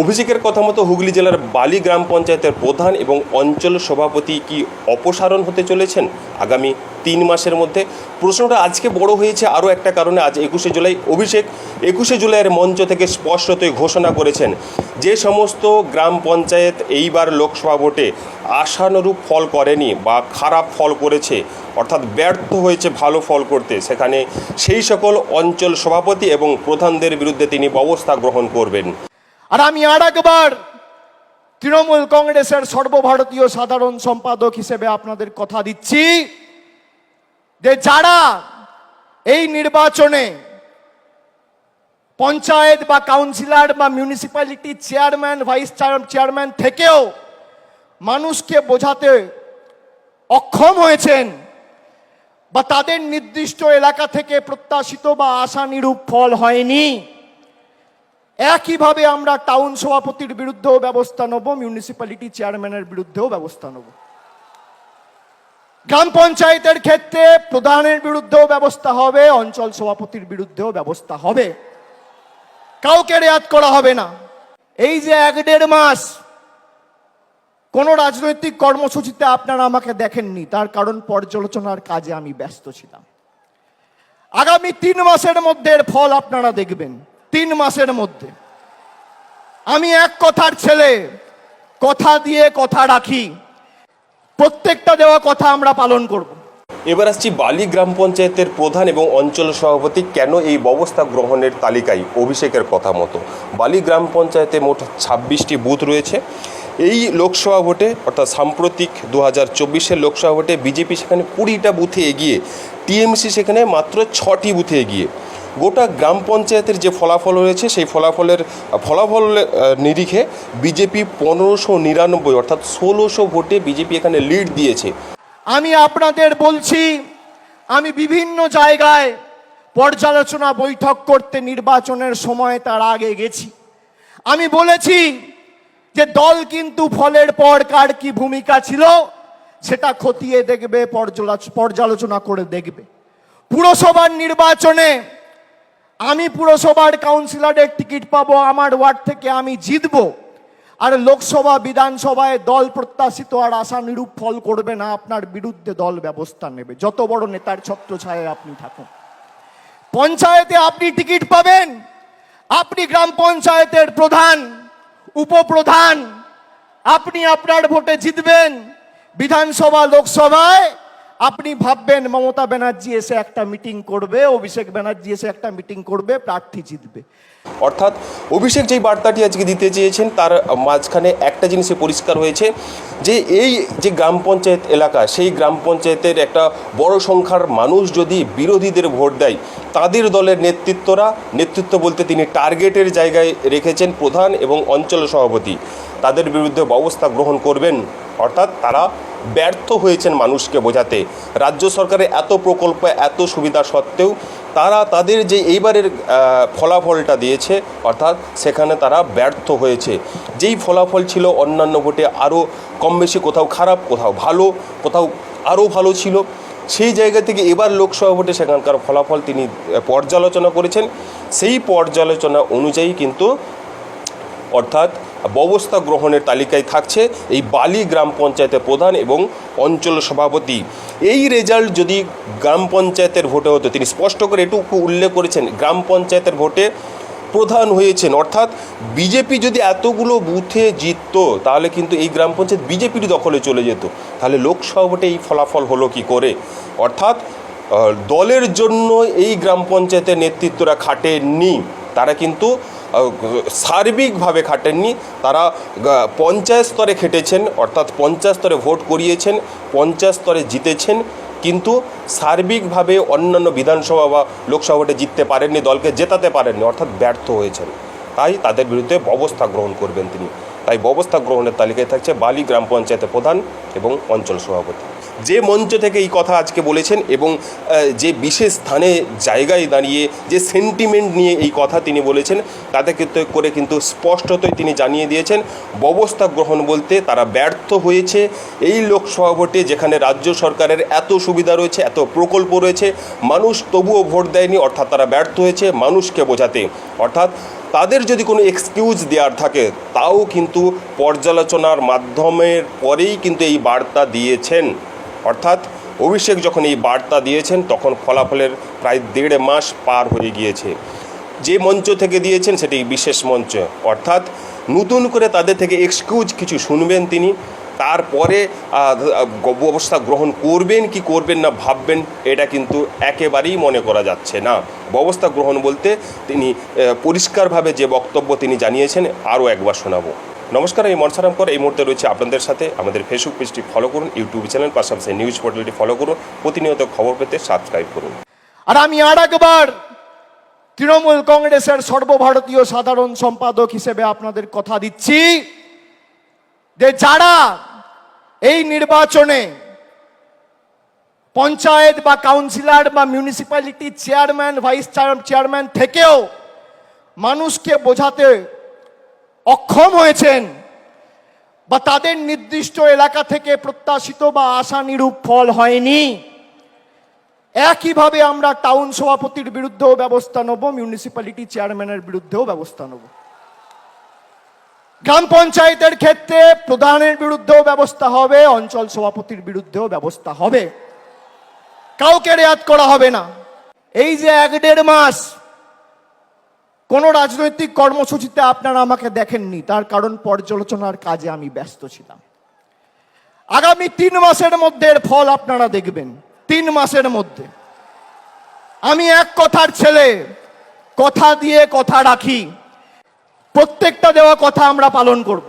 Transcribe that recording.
অভিষেকের কথা মতো হুগলি জেলার বালি গ্রাম পঞ্চায়েতের প্রধান এবং অঞ্চল সভাপতি কি অপসারণ হতে চলেছেন? আগামী তিন মাসের মধ্যে প্রশ্নটা আজকে বড় হয়েছে আরও একটা কারণে আজ একুশে জুলাই অভিষেক একুশে জুলাইয়ের মঞ্চ থেকে স্পষ্টতই ঘোষণা করেছেন যে সমস্ত গ্রাম পঞ্চায়েত এইবার লোকসভা ভোটে আশানুরূপ ফল করেনি বা খারাপ ফল করেছে, অর্থাৎ ব্যর্থ হয়েছে ভালো ফল করতে। সেখানে সেই সকল অঞ্চল সভাপতি এবং প্রধানদের বিরুদ্ধে তিনি ব্যবস্থা গ্রহণ করবেন। আর আমি আর একবার তৃণমূল কংগ্রেসের সর্বভারতীয় সাধারণ সম্পাদক হিসেবে আপনাদের কথা দিচ্ছি যে যারা এই নির্বাচনে পঞ্চায়েত বা কাউন্সিলর বা মিউনিসিপ্যালিটি চেয়ারম্যান, ভাইস চেয়ারম্যান থেকেও মানুষকে বোঝাতে অক্ষম হয়েছেন বা তাদের নির্দিষ্ট এলাকা থেকে প্রত্যাশিত বা আশানুরূপ ফল হয়নি। একইভাবে আমরা টাউন সভাপতির বিরুদ্ধেও ব্যবস্থা নেব মিউনিসিপ্যালিটি চেয়ারম্যানের বিরুদ্ধেও ব্যবস্থা নেব। গ্রাম পঞ্চায়েতের ক্ষেত্রে প্রধানের বিরুদ্ধেও ব্যবস্থা হবে, অঞ্চল সভাপতির বিরুদ্ধেও ব্যবস্থা হবে। কাউকে রেয়াত করা হবে না। এই যে এক দেড় মাস কোনো রাজনৈতিক কর্মসূচিতে আপনারা আমাকে দেখেননি, তার কারণ পর্যালোচনার কাজে আমি ব্যস্ত ছিলাম। আগামী তিন মাসের মধ্যে এর ফল আপনারা দেখবেন। তিন মাসের মধ্যে। আমি এক কথার ছেলে, কথা দিয়ে কথা রাখি, প্রত্যেকটা দেওয়া কথা আমরা পালন করব। এবার আসছি বালি গ্রাম পঞ্চায়েতের প্রধান এবং অঞ্চল সভাপতি, কেন এই ব্যবস্থা গ্রহণের তালিকায় অভিষেকের কথা মতো? বালি গ্রাম পঞ্চায়েতে মোট ছাব্বিশটি বুথ রয়েছে। এই লোকসভা ভোটে, অর্থাৎ সাম্প্রতিক দু হাজার চব্বিশের লোকসভা ভোটে বিজেপি সেখানে কুড়িটা বুথে এগিয়ে, টিএমসি সেখানে মাত্র ছটি বুথে এগিয়ে। গোটা গ্রাম পঞ্চায়েতের যে ফলাফল হয়েছে, সেই ফলাফলের, ফলাফল নিরিখে বিজেপি পনেরোশো নিরানব্বই অর্থাৎ ষোলোশো ভোটে বিজেপি এখানে লিড দিয়েছে। আমি আপনাদের বলছি, আমি বিভিন্ন জায়গায় পর্যালোচনা বৈঠক করতে নির্বাচনের সময় তার আগে গেছি। আমি বলেছি যে দল কিন্তু ফলের পর কার কি ভূমিকা ছিল, সেটা খতিয়ে দেখবে পর্যালোচনা করে দেখবে। পুরসভার নির্বাচনে আমি পুরসভার কাউন্সিলরের টিকিট পাবো, আমার ওয়ার্ড থেকে আমি জিতবো। আর লোকসভা, বিধানসভায় দল প্রত্যাশিত আর আশানুরূপ ফল করবে না, আপনার বিরুদ্ধে দল ব্যবস্থা নেবে। যত বড় নেতার ছত্রছায়ায় আপনি থাকুন। পঞ্চায়েতে আপনি টিকিট পাবেন। আপনি গ্রাম পঞ্চায়েতের প্রধান, উপপ্রধান, আপনি আপনার ভোটে জিতবেন। বিধানসভা, লোকসভায় আপনি ভাববেন মমতা ব্যানার্জি এসে একটা মিটিং করবে, অভিষেক ব্যানার্জি এসে একটা মিটিং করবে, প্রার্থী জিতবে। অর্থাৎ অভিষেক যেই বার্তাটি আজকে দিতে চেয়েছেন, তার মাঝখানে একটা জিনিসে পরিষ্কার হয়েছে, যে এই যে গ্রাম পঞ্চায়েত এলাকা, সেই গ্রাম পঞ্চায়েতের একটা বড় সংখ্যার মানুষ যদি বিরোধীদের ভোট দেয়, তাদের দলের নেতৃত্বরা, নেতৃত্ব বলতে তিনি টার্গেটের জায়গায় রেখেছেন প্রধান এবং অঞ্চল সভাপতি, তাদের বিরুদ্ধে ব্যবস্থা গ্রহণ করবেন। অর্থাৎ তারা ব্যর্থ হয়েছেন মানুষকে বোঝাতে। রাজ্য সরকারের এত প্রকল্প, এত সুবিধা সত্ত্বেও তারা তাদের যে এইবারের ফলাফলটা দিয়েছে, অর্থাৎ সেখানে তারা ব্যর্থ হয়েছে। যেই ফলাফল ছিল অন্যান্য ভোটে আরও কম বেশি কোথাও খারাপ, কোথাও ভালো, কোথাও আরও ভালো ছিল, সেই জায়গা থেকে এবার লোকসভা ভোটে সেখানকার ফলাফল তিনি পর্যালোচনা করেছেন। সেই পর্যালোচনা অনুযায়ী কিন্তু, অর্থাৎ ব্যবস্থা গ্রহণের তালিকায় থাকছে এই বালি গ্রাম পঞ্চায়েতের প্রধান এবং অঞ্চল সভাপতি। এই রেজাল্ট যদি গ্রাম পঞ্চায়েতের ভোটে হতো, তিনি স্পষ্ট করে এটুকু উল্লেখ করেছেন, গ্রাম পঞ্চায়েতের ভোটে প্রধান হয়েছেন। অর্থাৎ বিজেপি যদি এতগুলো বুথে জিততো, তাহলে কিন্তু এই গ্রাম পঞ্চায়েত বিজেপির দখলে চলে যেত। তাহলে লোকসভা ভোটে এই ফলাফল হলো কি করে? অর্থাৎ দলের জন্য এই গ্রাম পঞ্চায়েতের নেতৃত্বরা খাটেননি। তারা কিন্তু সার্বিকভাবে খাটেননি, তারা পঞ্চায়েত স্তরে খেটেছেন, অর্থাৎ পঞ্চায়েত স্তরে ভোট করিয়েছেন, পঞ্চায়েত স্তরে জিতেছেন, কিন্তু সার্বিকভাবে অন্যান্য বিধানসভা বা লোকসভা ভোটে জিততে পারেননি, দলকে জেতাতে পারেননি, অর্থাৎ ব্যর্থ হয়েছেন। তাই তাদের বিরুদ্ধে ব্যবস্থা গ্রহণ করবেন তিনি। তাই ব্যবস্থা গ্রহণের তালিকায় থাকছে বালি গ্রাম পঞ্চায়েতের প্রধান এবং অঞ্চল সভাপতি। যে মঞ্চ থেকে এই কথা আজকে বলেছেন এবং যে বিশেষ স্থানে জায়গায় দাঁড়িয়ে, যে সেন্টিমেন্ট নিয়ে এই কথা তিনি বলেছেন, তাতে করে কিন্তু স্পষ্টতই তিনি জানিয়ে দিয়েছেন, ব্যবস্থা গ্রহণ বলতে তারা ব্যর্থ হয়েছে। এই লোকসভা ভোটে যেখানে রাজ্য সরকারের এত সুবিধা রয়েছে, এত প্রকল্প রয়েছে, মানুষ তবুও ভোট দেয়নি, অর্থাৎ তারা ব্যর্থ হয়েছে মানুষকে বোঝাতে। অর্থাৎ তাদের যদি কোনো এক্সকিউজ দেওয়ার থাকে, তাও কিন্তু পর্যালোচনার মাধ্যমের পরেই কিন্তু এই বার্তা দিয়েছেন। অর্থাৎ অভিষেক যখন এই বার্তা দিয়েছেন, তখন ফলাফলের প্রায় দেড় মাস পার হয়ে গিয়েছে। যে মঞ্চ থেকে দিয়েছেন, সেটি বিশেষ মঞ্চ। অর্থাৎ নতুন করে তাদের থেকে এক্সকিউজ কিছু শুনবেন তিনি। তারপরে ব্যবস্থা গ্রহণ করবেন কি করবেন না ভাববেন, এটা কিন্তু একেবারেই মনে করা যাচ্ছে না। ব্যবস্থা গ্রহণ বলতে তিনি পরিষ্কারভাবে যে বক্তব্য তিনি জানিয়েছেন, আরও একবার শোনাবো। নমস্কার, আমি মনসারাম কর এই মুহূর্তে রয়েছে আপনাদের সাথে আমাদের ফেসবুক পেজটি ফলো করুন ইউটিউব চ্যানেল পাশাপাশি নিউজ পোর্টালটি ফলো করুন, প্রতিনিয়ত খবর পেতে সাবস্ক্রাইব করুন। আর আমি আর একবার তৃণমূল কংগ্রেসের সর্বভারতীয় সাধারণ সম্পাদক হিসেবে আপনাদের কথা দিচ্ছি যে যারা এই নির্বাচনে পঞ্চায়েত বা কাউন্সিলর বা মিউনিসিপ্যালিটি চেয়ারম্যান ভাইস চেয়ারম্যান থেকেও মানুষকে বোঝাতে অক্ষম হয়েছেন, বা তাদের নির্দিষ্ট এলাকা থেকে প্রত্যাশিত বা আশানিরূপ ফল হয়নি। একইভাবে আমরা টাউন সভাপতির বিরুদ্ধেও ব্যবস্থা নেব মিউনিসিপ্যালিটি চেয়ারম্যানের বিরুদ্ধেও ব্যবস্থা নেব। গ্রাম পঞ্চায়েতের ক্ষেত্রে প্রধানের বিরুদ্ধেও ব্যবস্থা হবে, অঞ্চল সভাপতির বিরুদ্ধেও ব্যবস্থা হবে। কাউকে রেয়াত করা হবে না। এই যে এক দেড় মাস কোন রাজনৈতিক কর্মসূচিতে আপনারা আমাকে দেখেননি, তার কারণ পর্যালোচনার কাজে আমি ব্যস্ত ছিলাম। আগামী তিন মাসের মধ্যে এর ফল আপনারা দেখবেন, তিন মাসের মধ্যে। আমি এক কথার ছেলে, কথা দিয়ে কথা রাখি, প্রত্যেকটা দেওয়া কথা আমরা পালন করব।